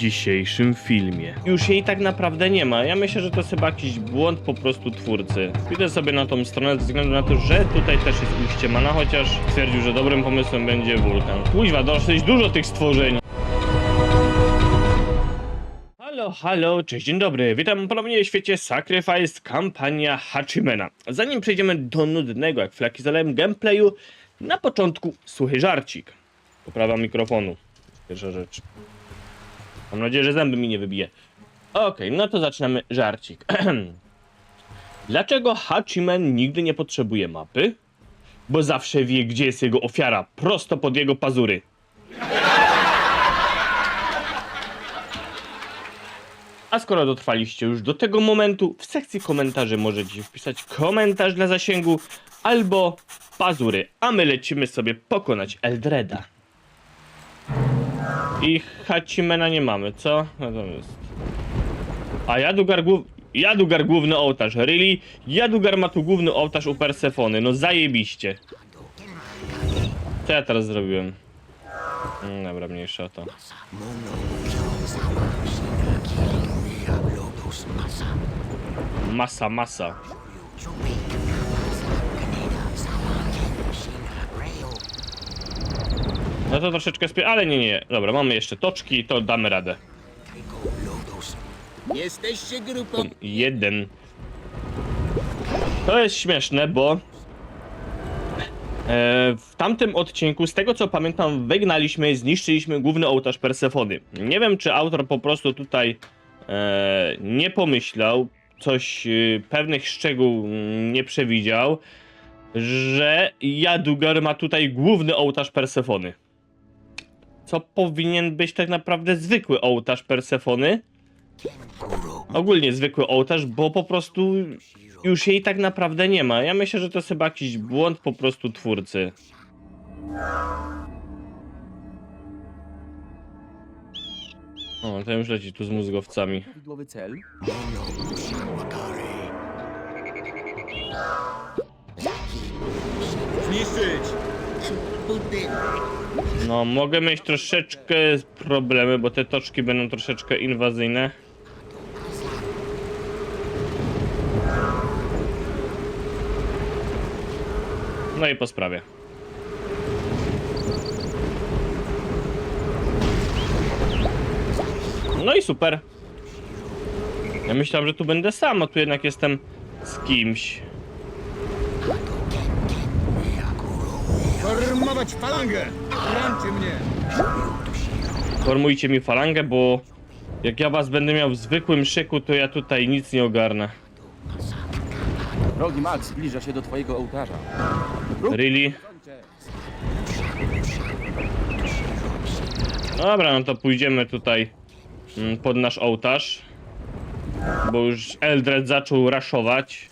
dzisiejszym filmie. Już jej tak naprawdę nie ma. Ja myślę, że to jest chyba jakiś błąd po prostu twórcy. Idę sobie na tą stronę ze względu na to, że tutaj też jest ujście mana, chociaż stwierdził, że dobrym pomysłem będzie wulkan. Kuźwa, dosyć dużo tych stworzeń. Halo, halo, cześć, dzień dobry. Witam ponownie w świecie Sacrifice, kampania Hachimena. Zanim przejdziemy do nudnego, jak flaki zalem gameplayu, na początku suchy żarcik. Poprawa mikrofonu. Pierwsza rzecz. Mam nadzieję, że zęby mi nie wybije. Okej, no to zaczynamy żarcik. Dlaczego Hachimen nigdy nie potrzebuje mapy? Bo zawsze wie, gdzie jest jego ofiara, prosto pod jego pazury. A skoro dotrwaliście już do tego momentu, w sekcji komentarzy możecie wpisać komentarz dla zasięgu albo pazury, a my lecimy sobie pokonać Eldreda. I Hachimena nie mamy, co? To jest. A Jadugar głów... Jadugar główny ołtarz, really? Jadugar ma tu główny ołtarz u Persefony, no zajebiście. Co ja teraz zrobiłem? Mm, Dobra, mniejsza to. Masa, masa. No to troszeczkę spie... Ale nie, nie. Dobra, mamy jeszcze toczki, to damy radę. Jesteście grupą. Jeden. To jest śmieszne, bo... E, w tamtym odcinku, z tego co pamiętam, wygnaliśmy, zniszczyliśmy główny ołtarz Persefony. Nie wiem, czy autor po prostu tutaj e, nie pomyślał, coś, e, pewnych szczegół mm, nie przewidział, że Jadugar ma tutaj główny ołtarz Persefony. Co powinien być tak naprawdę zwykły ołtarz Persefony. Ogólnie zwykły ołtarz, bo po prostu już jej tak naprawdę nie ma. Ja myślę, że to jest chyba jakiś błąd po prostu twórcy. O, ten już leci tu z mózgowcami. Prawidłowy cel? Zniszczyć. Budynek. No, mogę mieć troszeczkę problemy, bo te toczki będą troszeczkę inwazyjne. No i po sprawie. No i super. Ja myślałem, że tu będę sam, a tu jednak jestem z kimś. Formować falangę. Rancie mnie. Formujcie mi falangę, bo jak ja was będę miał w zwykłym szyku, to ja tutaj nic nie ogarnę. Drogi Max zbliża się do twojego ołtarza. Rób Really? Dobra, no to pójdziemy tutaj mm, pod nasz ołtarz. Bo już Eldred zaczął raszować.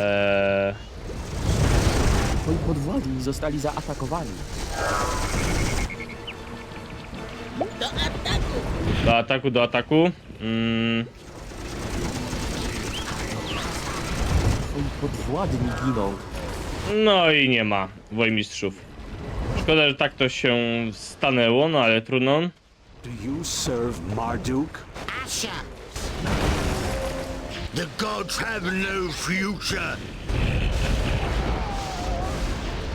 Eee, podwładni zostali zaatakowani. Do ataku. do ataku, do ataku. Mm, Twoi podwładni giną. no i nie ma wojmistrzów. Szkoda, że tak to się stanęło, no ale trudno. Do you serve Marduk? Asha! The gods have no future.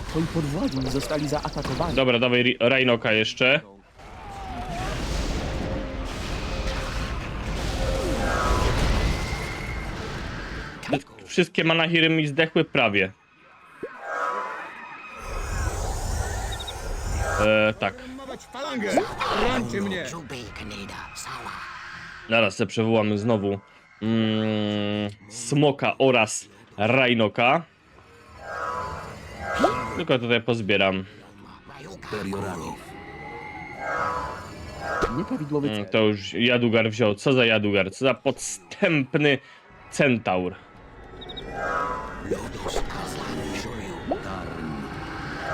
Twoi podwładni zostali zaatakowani. Dobra, dawaj Rainoka jeszcze. Wszystkie manahiry mi zdechły prawie. E, tak. Zaraz se przywołamy znowu mm, Smoka oraz Rainoka. Tylko tutaj pozbieram. Nieprawidłowy Mm. To już Jadugar wziął. Co za Jadugar? Co za podstępny centaur.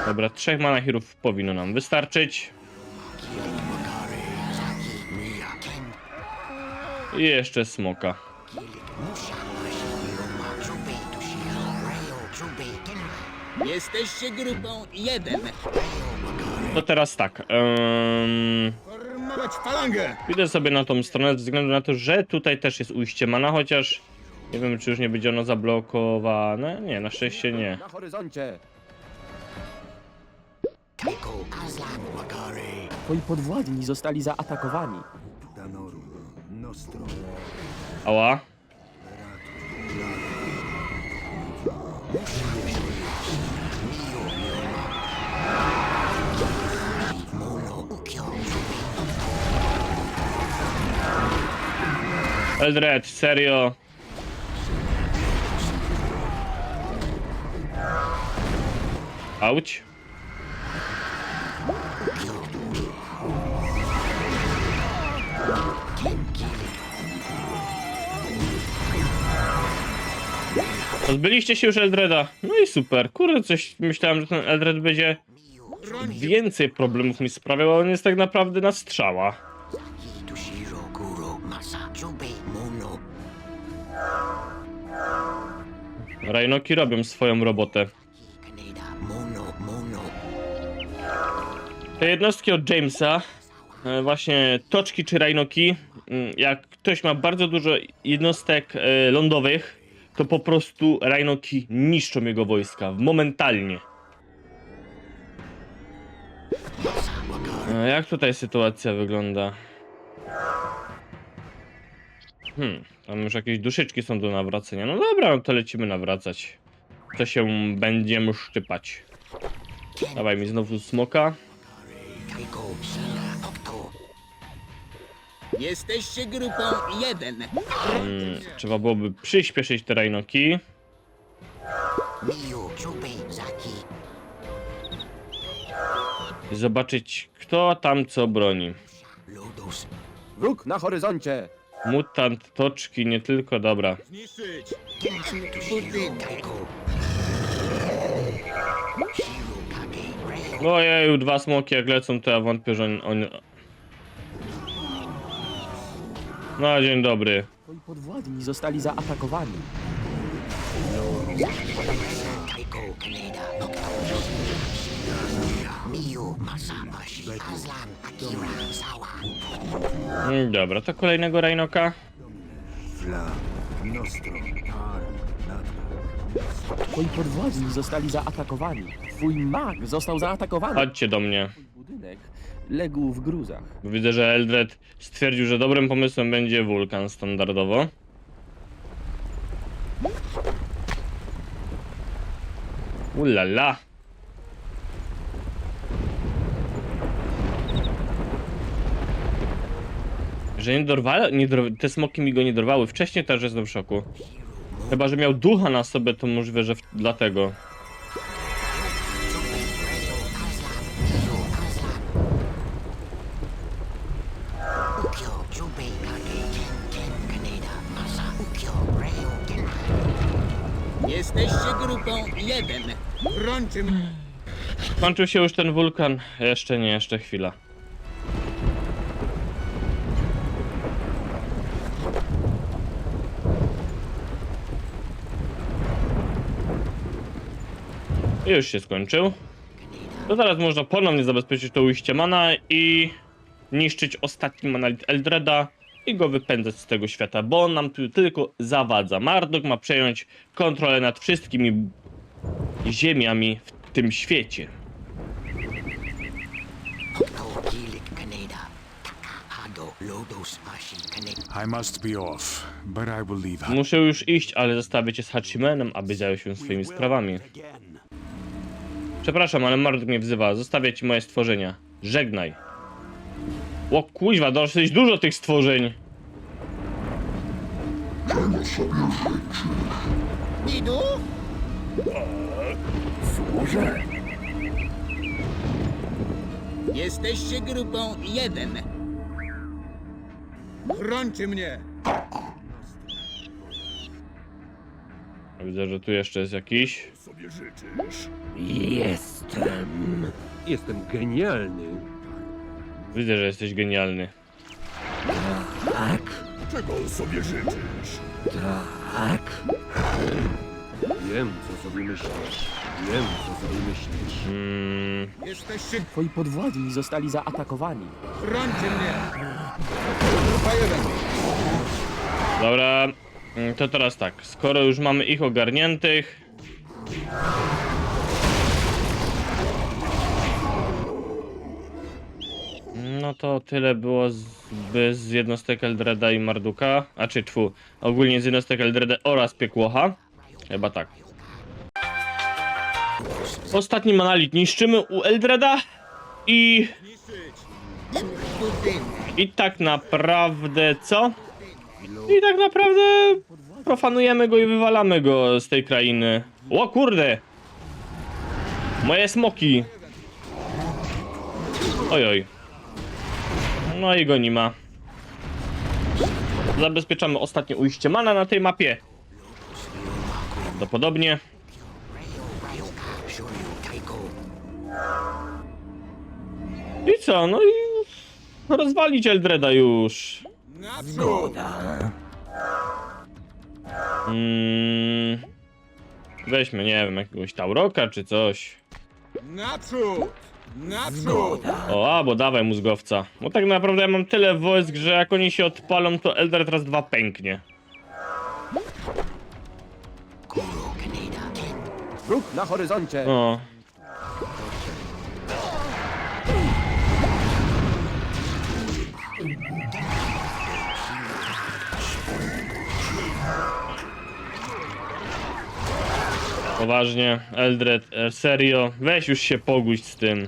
Dobra, trzech manahirów powinno nam wystarczyć. I jeszcze smoka. Jesteście grupą jeden. To teraz tak. Um, Formować falangę! idę sobie na tą stronę ze względu na to, że tutaj też jest ujście mana, chociaż nie wiem, czy już nie będzie ono zablokowane. Nie, na szczęście nie. Na horyzoncie! Twoi podwładni zostali zaatakowani. Danoru, Nostro. Ała. Eldred, serio. Auć. Pozbyliście się już Eldreda. No i super. Kurde, coś myślałem, że ten Eldred będzie więcej problemów mi sprawiał, a on jest tak naprawdę na strzała. Rajnoki robią swoją robotę. Te jednostki od Jamesa, e, właśnie toczki czy rajnoki, mm, jak ktoś ma bardzo dużo jednostek e, lądowych, to po prostu rajnoki niszczą jego wojska momentalnie. E, Jak tutaj sytuacja wygląda? Hmm, tam już jakieś duszyczki są do nawracenia. No dobra, no to lecimy nawracać. To się będziemy szczypać. Dawaj mi znowu smoka. Jesteście grupą jeden. Mm, trzeba byłoby przyspieszyć te rajnoki. I zobaczyć, kto tam co broni. Wróg na horyzoncie! Mutant, toczki, nie tylko, dobra. Zniszczyć! Ojeju, dwa smoki jak lecą, to ja wątpię, że on... on... No, dzień dobry. Twoi podwładni zostali zaatakowani. Mm, Dobra, to kolejnego rajnoka. Twoi podwładni zostali zaatakowani. Twój mag został zaatakowany. Chodźcie do mnie. Twój budynek legł w gruzach. Bo Widzę, że Eldred stwierdził, że dobrym pomysłem będzie wulkan standardowo. Ulala. Że nie dorwali, nie dor te smoki mi go nie dorwały. Wcześniej też jestem w szoku. Chyba, że miał ducha na sobie, to możliwe, że w- dlatego. Jesteście grupą jeden. Brońcie mnie! Kończył się już ten wulkan? Jeszcze nie, jeszcze chwila. I Już się skończył. To teraz można ponownie zabezpieczyć to ujście mana i niszczyć ostatni monalit Eldreda i go wypędzać z tego świata, bo on nam tu tylko zawadza. Marduk ma przejąć kontrolę nad wszystkimi ziemiami w tym świecie. I must be off, but I will leave. Muszę już iść, ale zostawię cię z Hachimenem, aby zajął się swoimi sprawami. Przepraszam, ale Marduk mnie wzywa. Zostawię ci moje stworzenia. Żegnaj. O kuźwa, dosyć dużo tych stworzeń. Nidu? Jesteście grupą jeden. Brońcie mnie! Widzę, że tu jeszcze jest jakiś. Jestem. Jestem genialny. Widzę, że jesteś genialny. Tak, Czego sobie życzysz? tak. Wiem, co sobie myślisz. Wiem, co sobie myślisz. Mm, Jesteście... Twoi podwładni zostali zaatakowani. Brońcie mnie! Grupa jeden. dobra, to teraz tak. Skoro już mamy ich ogarniętych. No to tyle było z, by z jednostek Eldreda i Marduka. A czy tfu, ogólnie z jednostek Eldreda oraz Piekłocha. Chyba tak. Ostatni monalit niszczymy u Eldreda i. I tak naprawdę co? I tak naprawdę profanujemy go i wywalamy go z tej krainy. O kurde! Moje smoki! Ojoj. No i go nie ma. Zabezpieczamy ostatnie ujście mana na tej mapie. Prawdopodobnie. I co? No i rozwalić Eldreda już. Naprzód! Mm, weźmy, nie wiem, jakiegoś Tauroka czy coś. Naprzód! Naprzód! O, albo dawaj mózgowca. Bo tak naprawdę ja mam tyle wojsk, że jak oni się odpalą, to Elder teraz dwa pęknie. Wróg na horyzoncie. No. Poważnie, Eldred, e, serio, weź już się pogódź z tym.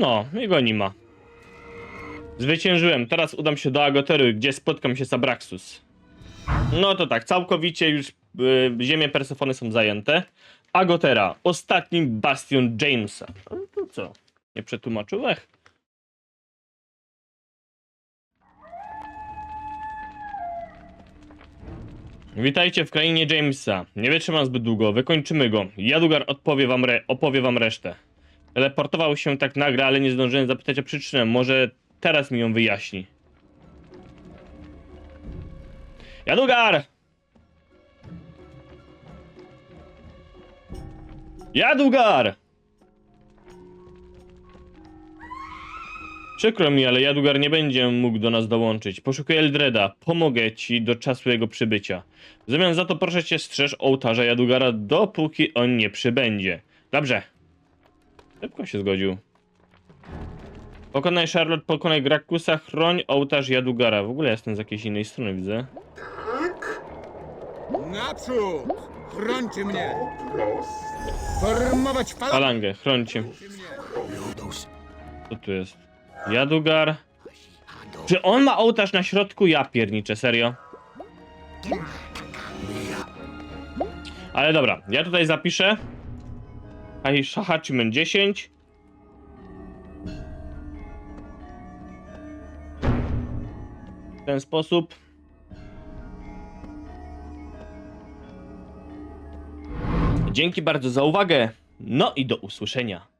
No, i go nie ma. Zwyciężyłem, teraz udam się do Agotery, gdzie spotkam się z Abraxus. No to tak, całkowicie już y, ziemie Persefony są zajęte. Agotera, ostatni bastion Jamesa. No to co? Nie przetłumaczyłeś? Witajcie w krainie Jamesa. Nie wytrzymam zbyt długo, wykończymy go. Jadugar odpowie wam re- opowie wam resztę. Teleportował się tak nagle, ale nie zdążyłem zapytać o przyczynę. Może teraz mi ją wyjaśni. Jadugar! Jadugar! Przykro mi, ale Jadugar nie będzie mógł do nas dołączyć. Poszukuję Eldreda. Pomogę ci do czasu jego przybycia. W zamian za to proszę cię strzeż ołtarza Jadugara, dopóki on nie przybędzie. Dobrze. Szybko się zgodził. Pokonaj Charlotte, pokonaj Grakusa, chroń ołtarz Jadugara. W ogóle jestem z jakiejś innej strony, widzę. Naprzód! Chrońcie mnie! Formować falę! Falangę, chrońcie. Co tu jest? Jadugar. Czy on ma ołtarz na środku? Ja pierniczę, serio. Ale dobra, ja tutaj zapiszę. Achievement 10. W ten sposób. Dzięki bardzo za uwagę. No i do usłyszenia.